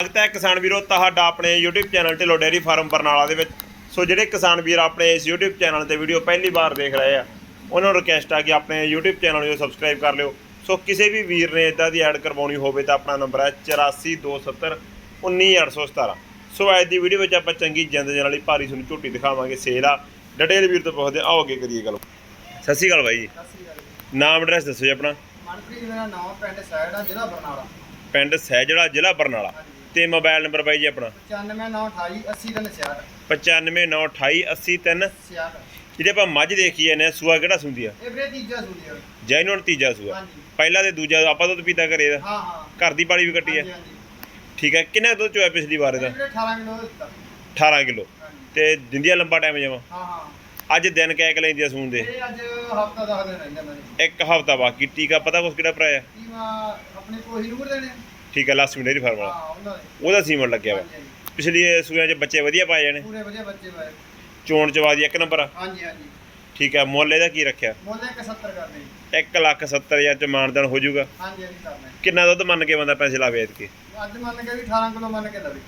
ਸਵਾਗਤ ਹੈ ਕਿਸਾਨ ਵੀਰੋ ਤੁਹਾਡਾ ਆਪਣੇ YouTube channel Dhillon dairy farm Barnala ਦੇ ਵਿੱਚ। ਸੋ ਜਿਹੜੇ ਕਿਸਾਨ ਵੀਰ ਆਪਣੇ ਇਸ YouTube ਚੈਨਲ ਤੇ ਵੀਡੀਓ ਪਹਿਲੀ ਵਾਰ ਦੇਖ ਰਹੇ ਆ ਉਹਨਾਂ ਨੂੰ ਰਿਕਵੈਸਟ ਆ ਕਿ ਆਪਣੇ YouTube ਚੈਨਲ ਨੂੰ ਸਬਸਕ੍ਰਾਈਬ ਕਰ ਲਿਓ। ਸੋ ਕਿਸੇ ਵੀ ਵੀਰ ਨੇ ਇਦਾਂ ਦੀ ਐਡ ਕਰਵਾਉਣੀ ਹੋਵੇ ਤਾਂ ਆਪਣਾ ਨੰਬਰ ਹੈ 8427 19817 ਸੋ ਅੱਜ ਦੀ ਵੀਡੀਓ ਵਿੱਚ ਆਪਾਂ ਚੰਗੀ ਜਿੰਦ ਜਨ ਵਾਲੀ ਭਾਰੀ ਤੁਹਾਨੂੰ ਝੋਟੀ ਦਿਖਾਵਾਂਗੇ ਸੇਲ ਆ। ਡਿਟੇਲ ਵੀਰ ਤੋਂ ਪੁੱਛਦੇ ਆਓ ਅੱਗੇ ਕਰੀਏ ਗੱਲ। ਸਤਿ ਸ਼੍ਰੀ ਅਕਾਲ ਬਾਈ ਜੀ। ਸਤਿ ਸ੍ਰੀ ਅਕਾਲ ਨਾਮ ਐਡਰੈਸ ਦੱਸੋ ਜੀ ਆਪਣਾ। ਮਨਪ੍ਰੀਤ ਮੇਰਾ ਨਾਮ ਪਿੰਡ ਆ ਜ਼ਿਲ੍ਹਾ ਬਰਨਾਲਾ। ਪਿੰਡ ਸਹਿਜੜਾ ਜ਼ਿਲ੍ਹਾ ਬਰਨਾਲਾ। ਤੇ ਮੋਬਾਈਲ ਨੰਬਰ ਬਾਈ ਜੀ ਆਪਣਾ? 9928 80 60 95982803 60 ਜਿਹੜੇ ਆਪਾਂ ਮੱਝ ਦੇਖੀ ਜਾਂਦੇ ਆ ਸੂਆ ਕਿਹੜਾ ਸੁੰਦੀ ਆ? ਇਹ ਵੀਰੇ ਤੀਜਾ ਸੂਦੀ ਆ। ਜੈਨੂਨ ਤੀਜਾ ਸੂਆ। ਹਾਂਜੀ। ਪਹਿਲਾ ਤੇ ਦੂਜਾ ਆਪਾਂ ਦੁੱਧ ਪੀਤਾ ਕਰੇ ਦਾ? ਹਾਂ ਹਾਂ। ਘਰ ਦੀ ਪਾਲੀ ਵੀ ਕੱਟੀ ਹਾਂਜੀ ਠੀਕ ਹੈ ਕਿੰਨਾ ਦੁੱਧ ਚੋਇਆ ਪਿਛਲੀ ਵਾਰ ਵੀਰੇ 18 ਕਿਲੋ ਦਿੱਤਾ। 18 ਕਿਲੋ। ਤੇ ਦਿੰਦੀਆਂ ਲੰਬਾ ਟਾਈਮ ਜਮਾ? ਹਾਂ ਹਾਂ। ਅੱਜ ਦਿਨ ਕਹਿ ਕੇ ਲੈਂਦੀ ਆ ਸੂਣ ਦੇ? ਇਹ ਅੱਜ ਹਫਤਾ ਦਸ ਦਿਨ ਰਹਿੰਦੇ ਮੇਰੇ। ਇੱਕ ਹਫਤਾ ਬਾਕੀ। ਟੀਕਾ ਪਤਾ ਕੁਛ ਕਿਹੜਾ ਭਰਾਇਆ? ਆਪਣੇ ਕੋਹੀ ਨੂਰ ਦੇਣੇ ਠੀਕ ਹੈ ਲਾਸਟ ਡੇਰੀ ਫਾਰਮ ਵਾਲਾ। ਹਾਂ ਉਹਨਾਂ ਦੇ। ਉਹਦਾ ਸੀਮਨ ਲੱਗਿਆ ਵਾ। ਹਾਂਜੀ ਹਾਂਜੀ। ਪਿਛਲੀ ਸੂਆਂ 'ਚ ਬੱਚੇ ਵਧੀਆ ਪਾਏ ਜਾਣੇ। ਪੂਰੇ ਵਧੀਆ ਬੱਚੇ ਪਾਏ। ਚੋਣ ਚਵਾ ਦੀ ਇੱਕ ਨੰਬਰ ਆ। ਹਾਂਜੀ ਹਾਂਜੀ। ਠੀਕ ਹੈ ਮੁੱਲ ਇਹਦਾ ਕੀ ਰੱਖਿਆ? ਮੁੱਲ 170 ਕਰਦੇ ਜੀ 1 ਲੱਖ 70 ਹਜ਼ਾਰ ਚ ਮਾਨਦਾਨ ਹੋ ਜਾਊਗਾ। ਹਾਂਜੀ ਹਾਂਜੀ ਕਰਨਾ ਕਿੰਨਾ ਦੁੱਧ ਮੰਨ ਕੇ ਬੰਦਾ ਪੈਸੇ ਲਾਵੇ ਇਤਕੇ ਅੱਜ ਮੰਨ ਕੇ ਵੀ 18 ਕਿਲੋ ਮੰਨ ਕੇ ਲਵੇ।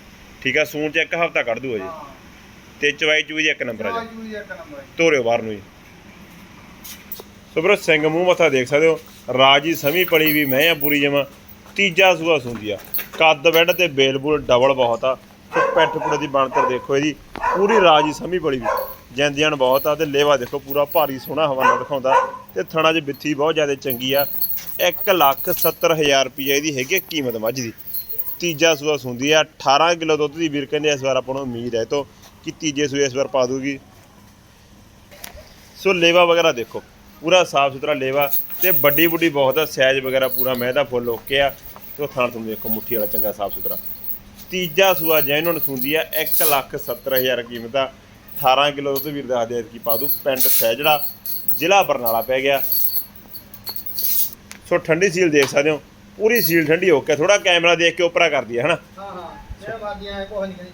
ਠੀਕ ਹੈ ਸੂਣ 'ਚ ਇੱਕ ਹਫਤਾ ਕੱਢ ਦੂਗਾ ਜੀ ਹਾਂ। ਤੇ ਚਵਾਈ ਚੂਈ ਦੀ ਇੱਕ ਨੰਬਰ ਆ ਜੀ। ਜੀ ਇੱਕ ਨੰਬਰ ਹੈ ਤੋਰਿਓ ਬਾਹਰ ਨੂੰ ਜੀ। ਸੋ ਬਰੋ ਸਿੰਘ ਮੂੰਹ ਮੱਥਾ ਦੇਖ ਸਕਦੇ ਹੋ। ਰਾਜੀ ਸਮੀ ਪਲੀ ਵੀ ਮੈਂ ਆ ਪੂਰੀ ਜਮਾ। ਤੀਜਾ ਸੂਆ ਸੁੰਦੀ ਆ। ਕੱਦ ਬੈੱਡ ਤੇ ਬੇਲਬੁਲ ਡਬਲ ਬਹੁਤ ਆ। ਸੋ ਪੈਠ ਪੁੜੇ ਦੀ ਬਣਤਰ ਦੇਖੋ ਇਹਦੀ। ਪੂਰੀ ਰਾਜੀ ਸਮੀ ਪਲੀ ਵੀ। ਜੈਂਦੀਆਂ ਬਹੁਤ ਆ ਤੇ ਲੇਵਾ ਦੇਖੋ, ਪੂਰਾ ਭਾਰੀ ਸੋਹਣਾ ਹਵਾਨਾ ਦਿਖਾਉਂਦਾ। ਤੇ ਥਣਾ 'ਚ ਬਿੱਥੀ ਬਹੁਤ ਜ਼ਿਆਦਾ ਚੰਗੀ ਆ। 1 ਲੱਖ 70 ਹਜ਼ਾਰ ਰੁਪਏ ਇਹਦੀ ਹੈਗੀ ਆ ਕੀਮਤ ਮੱਝ ਦੀ। ਤੀਜਾ ਸੂਆ ਸੁੰਦੀ ਆ। 18 ਕਿਲੋ ਦੁੱਧ ਦੀ ਵੀਰ ਕਹਿੰਦੇ ਇਸ ਵਾਰ ਆਪਾਂ ਨੂੰ ਉਮੀਦ ਹੈ ਤੋਂ ਕਿ ਤੀਜੇ ਸੂਏ ਇਸ ਵਾਰ ਪਾ ਦੂਗੀ। ਸੋ ਲੇਵਾ ਵਗੈਰਾ ਦੇਖੋ। ਪੂਰਾ ਸਾਫ਼ ਸੁਥਰਾ ਲੇਵਾ ਤੇ ਵੱਡੀ ਵੱਡੀ ਬਹੁਤ ਆ। ਸਾਈਜ਼ ਵਗੈਰਾ ਪੂਰਾ ਮੈਂ ਫੁੱਲ ਓਕੇ ਆ। ਤੇ ਉਹ ਥਾਣ ਤੁਹਾਨੂੰ ਦੇਖੋ ਮੁੱਠੀ ਵਾਲਾ ਚੰਗਾ ਸਾਫ਼ ਸੁਥਰਾ। ਤੀਜਾ ਸੂਆ ਜੈਨੂਨ ਸੁੰਦੀ ਆ 1 ਲੱਖ 70 ਹਜ਼ਾਰ ਕੀਮਤ ਆ। 18 ਕਿਲੋ ਦੁੱਧ ਵੀਰ ਦਾ ਹਦੇ ਕੀ ਪਾ ਦੂ ਪਿੰਡ ਸਹਿਜੜਾ ਜ਼ਿਲ੍ਹਾ ਬਰਨਾਲਾ ਪੈ ਗਿਆ। ਸੋ ਠੰਡੀ ਸੀਲ ਦੇਖ ਸਕਦੇ ਹੋ ਪੂਰੀ ਸੀਲ ਠੰਡੀ ਹੋ ਕੇ ਥੋੜਾ ਕੈਮਰਾ ਦੇਖ ਕੇ ਉਪਰਾ ਕਰਦੀ ਹੈ ਹਨਾ? ਹਾਂ ਹਾਂ ਜਿਹੜਾ ਬਾਦੀਆਂ ਹੈ ਕੋਈ ਨਹੀਂ ਕਰੀ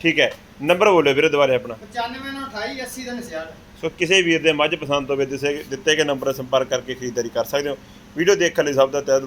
ਠੀਕ ਹੈ ਨੰਬਰ ਬੋਲਿਓ ਵੀਰੇ ਦੁਬਾਰੇ ਆਪਣਾ। 95 ਨਾਲ 28 80 ਦਾ 60 ਸੋ ਕਿਸੇ ਵੀਰ ਦੇ ਮੱਝ ਪਸੰਦ ਹੋਵੇ ਦਿੱਤੇ ਦਿੱਤੇ ਗਏ ਨੰਬਰ ਸੰਪਰਕ ਕਰਕੇ ਖਰੀਦਦਾਰੀ ਕਰ ਸਕਦੇ ਹੋ। ਵੀਡੀਓ ਦੇਖਣ ਲਈ ਸਭ ਦਾ ਤਹਿ